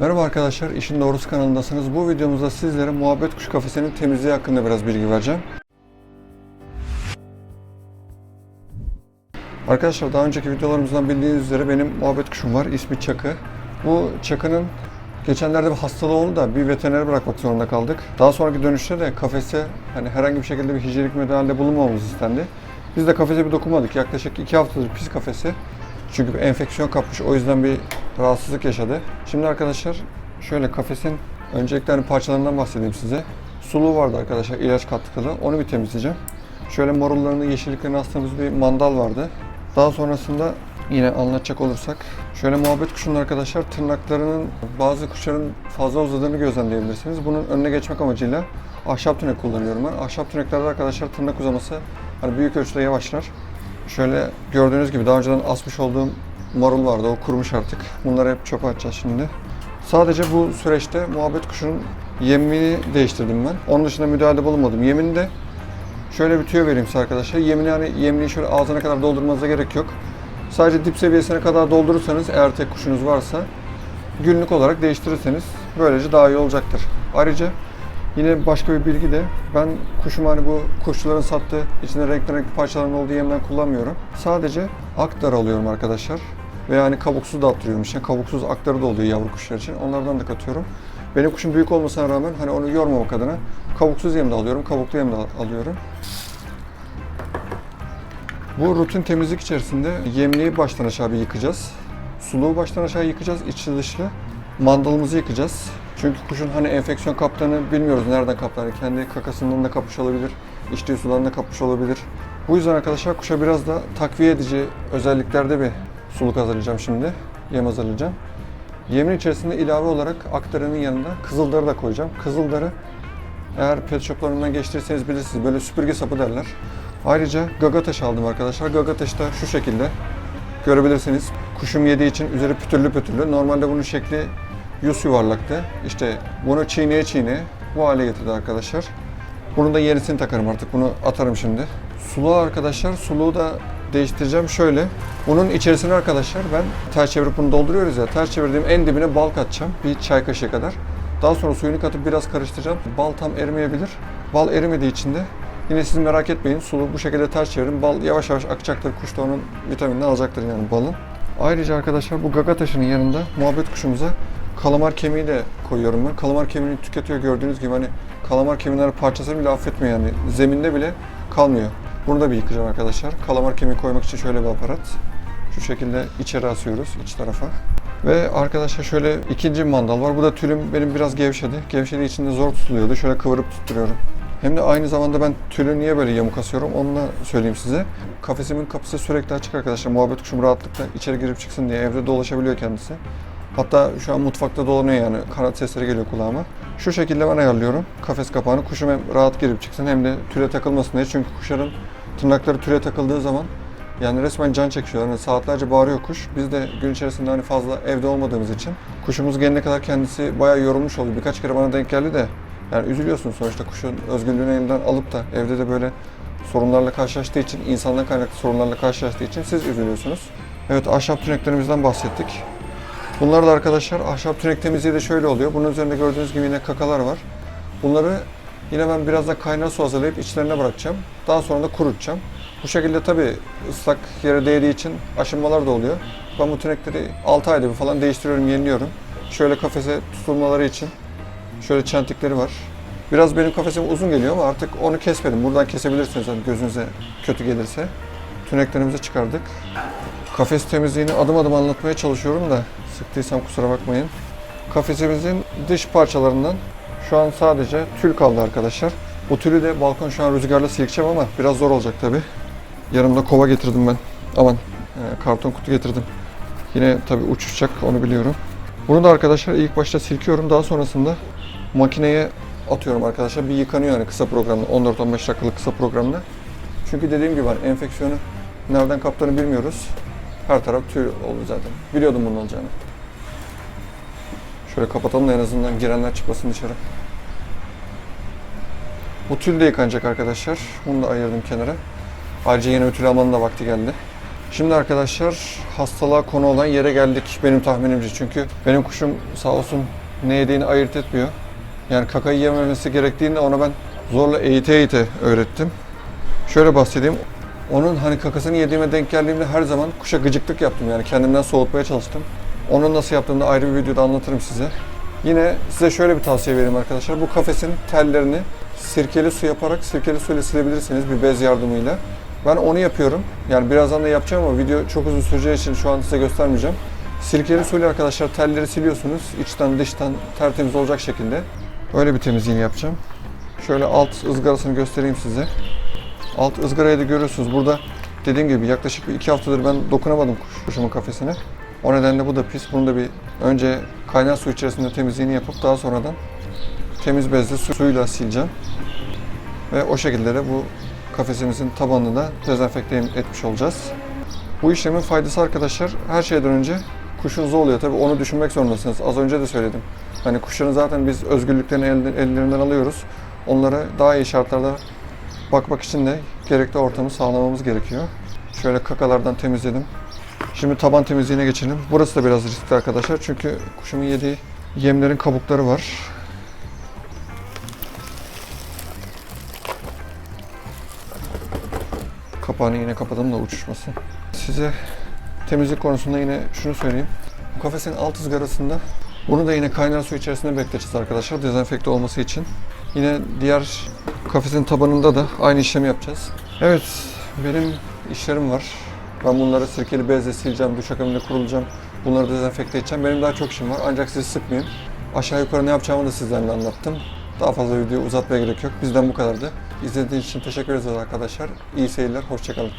Merhaba arkadaşlar, İşin Doğrusu kanalındasınız. Bu videomuzda sizlere muhabbet kuş kafesinin temizliği hakkında biraz bilgi vereceğim. Arkadaşlar daha önceki videolarımızdan bildiğiniz üzere benim muhabbet kuşum var. İsmi Çakı. Bu Çakı'nın geçenlerde bir hastalığı oldu da bir veterinere bırakmak zorunda kaldık. Daha sonraki dönüşte de kafese hani herhangi bir şekilde bir hijyenik müdahalede bulunmamamız istendi. Biz de kafese bir dokunmadık. Yaklaşık 2 haftadır pis kafesi. Çünkü bir enfeksiyon kapmış. O yüzden bir rahatsızlık yaşadı. Şimdi arkadaşlar şöyle kafesin öncelikle hani parçalarından bahsedeyim size. Suluğu vardı arkadaşlar ilaç katkılı. Onu bir temizleyeceğim. Şöyle morullarını, yeşilliklerini astığımız bir mandal vardı. Daha sonrasında yine anlatacak olursak şöyle muhabbet kuşunun arkadaşlar tırnaklarının bazı kuşların fazla uzadığını gözlemleyebilirsiniz. Bunun önüne geçmek amacıyla ahşap tünek kullanıyorum ben. Ahşap tüneklerde arkadaşlar tırnak uzaması hani büyük ölçüde yavaşlar. Şöyle gördüğünüz gibi daha önceden asmış olduğum marul vardı. O kurumuş artık. Bunları hep çöpe atacağız şimdi. Sadece bu süreçte muhabbet kuşunun yemini değiştirdim ben. Onun dışında müdahalede bulunmadım. Yemini de şöyle bir tüyo vereyim size arkadaşlar. Yemini yani yemini şöyle ağzına kadar doldurmanıza gerek yok. Sadece dip seviyesine kadar doldurursanız eğer tek kuşunuz varsa günlük olarak değiştirirseniz böylece daha iyi olacaktır. Ayrıca Yine başka bir bilgi de ben kuşumu hani bu kuşçuların sattığı içinde renkli renkli parçaların olduğu yemden kullanmıyorum. Sadece aktar alıyorum arkadaşlar. Ve yani kabuksuz da attırıyorum işte. Kabuksuz aktarı da oluyor yavru kuşlar için. Onlardan da katıyorum. Benim kuşum büyük olmasına rağmen hani onu yormamak adına kabuksuz yem de alıyorum, kabuklu yem de al- alıyorum. Bu rutin temizlik içerisinde yemliği baştan aşağı bir yıkacağız. Suluğu baştan aşağı yıkacağız, içli dışlı. Mandalımızı yıkacağız. Çünkü kuşun hani enfeksiyon kaptığını bilmiyoruz nereden kaptığını. Kendi kakasından da kapmış olabilir, içtiği sudan da kapmış olabilir. Bu yüzden arkadaşlar kuşa biraz da takviye edici özelliklerde bir suluk hazırlayacağım şimdi. Yem hazırlayacağım. Yemin içerisinde ilave olarak aktarının yanında kızıldarı da koyacağım. Kızıldarı eğer pet shoplarından geçtiyseniz bilirsiniz böyle süpürge sapı derler. Ayrıca gagataş aldım arkadaşlar. Gagataş da şu şekilde görebilirsiniz. Kuşum yediği için üzeri pütürlü pütürlü. Normalde bunun şekli yüz yuvarlaktı. İşte bunu çiğneye çiğneye bu hale getirdi arkadaşlar. Bunun da yenisini takarım artık. Bunu atarım şimdi. Suluğu arkadaşlar, suluğu da değiştireceğim şöyle. Bunun içerisine arkadaşlar ben ters çevirip bunu dolduruyoruz ya. Ters çevirdiğim en dibine bal katacağım. Bir çay kaşığı kadar. Daha sonra suyunu katıp biraz karıştıracağım. Bal tam erimeyebilir. Bal erimediği için de yine siz merak etmeyin. Suluğu bu şekilde ters çevirin. Bal yavaş yavaş akacaktır. Kuş da onun vitaminini alacaktır yani balın. Ayrıca arkadaşlar bu gaga taşının yanında muhabbet kuşumuza kalamar kemiği de koyuyorum ben. Kalamar kemiğini tüketiyor gördüğünüz gibi hani kalamar kemiğinin parçasını bile affetmiyor yani. Zeminde bile kalmıyor. Bunu da bir yıkayacağım arkadaşlar. Kalamar kemiği koymak için şöyle bir aparat. Şu şekilde içeri asıyoruz iç tarafa. Ve arkadaşlar şöyle ikinci mandal var. Bu da tülüm benim biraz gevşedi. Gevşediği için de zor tutuluyordu. Şöyle kıvırıp tutturuyorum. Hem de aynı zamanda ben tülü niye böyle yamuk asıyorum onu da söyleyeyim size. Kafesimin kapısı sürekli açık arkadaşlar. Muhabbet kuşum rahatlıkla içeri girip çıksın diye evde dolaşabiliyor kendisi. Hatta şu an mutfakta dolanıyor yani. Kanat sesleri geliyor kulağıma. Şu şekilde ben ayarlıyorum kafes kapağını. Kuşum hem rahat girip çıksın hem de tüle takılmasın diye. Çünkü kuşların tırnakları tüle takıldığı zaman yani resmen can çekiyorlar. Yani saatlerce bağırıyor kuş. Biz de gün içerisinde hani fazla evde olmadığımız için kuşumuz gelene kadar kendisi bayağı yorulmuş oluyor. Birkaç kere bana denk geldi de yani üzülüyorsun sonuçta kuşun özgürlüğünü elinden alıp da evde de böyle sorunlarla karşılaştığı için, insandan kaynaklı sorunlarla karşılaştığı için siz üzülüyorsunuz. Evet ahşap tüneklerimizden bahsettik. Bunlar da arkadaşlar ahşap tünek temizliği de şöyle oluyor. Bunun üzerinde gördüğünüz gibi yine kakalar var. Bunları yine ben biraz da kaynar su hazırlayıp içlerine bırakacağım. Daha sonra da kurutacağım. Bu şekilde tabi ıslak yere değdiği için aşınmalar da oluyor. Ben bu tünekleri 6 ayda bir falan değiştiriyorum, yeniliyorum. Şöyle kafese tutulmaları için şöyle çentikleri var. Biraz benim kafesim uzun geliyor ama artık onu kesmedim. Buradan kesebilirsiniz hani gözünüze kötü gelirse. Tüneklerimizi çıkardık. Kafes temizliğini adım adım anlatmaya çalışıyorum da sıktıysam kusura bakmayın. Kafesimizin dış parçalarından şu an sadece tül kaldı arkadaşlar. Bu tülü de balkon şu an rüzgarla silkeceğim ama biraz zor olacak tabi. Yanımda kova getirdim ben. Aman e, karton kutu getirdim. Yine tabi uçuşacak onu biliyorum. Bunu da arkadaşlar ilk başta silkiyorum. Daha sonrasında makineye atıyorum arkadaşlar. Bir yıkanıyor yani kısa programda. 14-15 dakikalık kısa programda. Çünkü dediğim gibi hani enfeksiyonu nereden kaptığını bilmiyoruz. Her taraf tüy oldu zaten. Biliyordum bunun olacağını. Şöyle kapatalım da en azından girenler çıkmasın dışarı. Bu tül de yıkanacak arkadaşlar. Bunu da ayırdım kenara. Ayrıca yeni bir tül almanın da vakti geldi. Şimdi arkadaşlar hastalığa konu olan yere geldik benim tahminimce. Çünkü benim kuşum sağ olsun ne yediğini ayırt etmiyor. Yani kakayı yememesi gerektiğini ona ben zorla eğite eğite öğrettim. Şöyle bahsedeyim. Onun hani kakasını yediğime denk geldiğimde her zaman kuşa gıcıklık yaptım yani kendimden soğutmaya çalıştım. Onun nasıl yaptığını da ayrı bir videoda anlatırım size. Yine size şöyle bir tavsiye vereyim arkadaşlar. Bu kafesin tellerini sirkeli su yaparak sirkeli suyla silebilirsiniz bir bez yardımıyla. Ben onu yapıyorum. Yani birazdan da yapacağım ama video çok uzun süreceği için şu an size göstermeyeceğim. Sirkeli suyla arkadaşlar telleri siliyorsunuz. içten dıştan tertemiz olacak şekilde. Öyle bir temizliğini yapacağım. Şöyle alt ızgarasını göstereyim size. Alt ızgarayı da görüyorsunuz. Burada dediğim gibi yaklaşık bir iki haftadır ben dokunamadım kuş- kuşumun kafesine. O nedenle bu da pis. Bunu da bir önce kaynar su içerisinde temizliğini yapıp daha sonradan temiz bezle su- suyla sileceğim. Ve o şekilde de bu kafesimizin tabanını da dezenfekte etmiş olacağız. Bu işlemin faydası arkadaşlar her şeyden önce kuşunuza oluyor. Tabii onu düşünmek zorundasınız. Az önce de söyledim. Hani kuşların zaten biz özgürlüklerini ellerinden alıyoruz. Onlara daha iyi şartlarda bakmak için de gerekli ortamı sağlamamız gerekiyor. Şöyle kakalardan temizledim. Şimdi taban temizliğine geçelim. Burası da biraz riskli arkadaşlar çünkü kuşumun yediği yemlerin kabukları var. Kapağını yine kapatalım da uçuşmasın. Size temizlik konusunda yine şunu söyleyeyim. Bu kafesin alt ızgarasında bunu da yine kaynar su içerisinde bekleteceğiz arkadaşlar dezenfekte olması için. Yine diğer kafesin tabanında da aynı işlemi yapacağız. Evet benim işlerim var. Ben bunları sirkeli bezle sileceğim, duş akabinde kurulacağım. Bunları dezenfekte edeceğim. Benim daha çok işim var ancak sizi sıkmayayım. Aşağı yukarı ne yapacağımı da sizlerle anlattım. Daha fazla video uzatmaya gerek yok. Bizden bu kadardı. İzlediğiniz için teşekkür ederiz arkadaşlar. İyi seyirler, hoşçakalın.